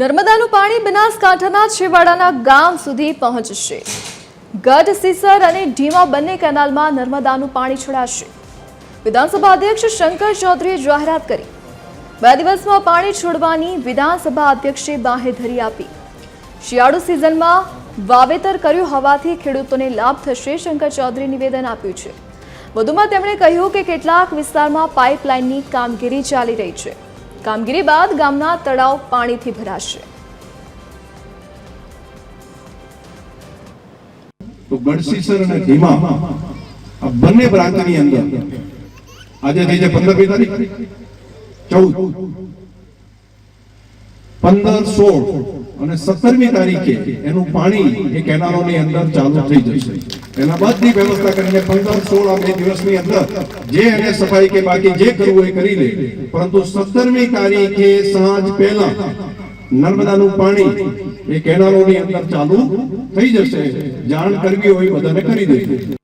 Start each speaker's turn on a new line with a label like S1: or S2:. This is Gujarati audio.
S1: નર્મદાનું પાણી બનાસકાંઠાના છેવાડાના ગામ સુધી પહોંચશે. ગઢ, સિસર અને ઢીમા બંને કેનાલમાં નર્મદાનું પાણી છોડાશે. વિધાનસભા અધ્યક્ષ શંકર ચૌધરીએ જાહેરાત કરી. બે દિવસમાં પાણી છોડવાની વિધાનસભા અધ્યક્ષે બાહેધરી આપી. શિયાળુ સિઝનમાં વાવેતર કર્યું હોવાથી ખેડૂતોને લાભ થશે શંકર ચૌધરી નિવેદન આપ્યું છે. વધુમાં તેમણે કહ્યું કે કેટલાક વિસ્તારમાં પાઇપલાઇનની કામગીરી ચાલી રહી છે. કામગીરી બાદ ગામના તળાવ પાણીથી ભરાશે.
S2: બંને પ્રાંતની અંદર આજે થઈ છે પંદરમી તારીખ. ચૌદ. પંદર, સોળ અને સત્તરમી તારીખે એનું પાણી એ કેનાલોની અંદર ચાલુ થઈ જશે. એના બધી વ્યવસ્થા કરીને પંદર સોળ બે દિવસની અંદર જે એને સફાઈ કે બાકી જે કરવું એ કરી લે. પરંતુ સત્તરમી તારીખે સાંજ પહેલા નર્મદાનું પાણી એ કેનાલોની અંદર ચાલુ થઈ જશે. જાણ કરવી હોય બધાને કરી દેજો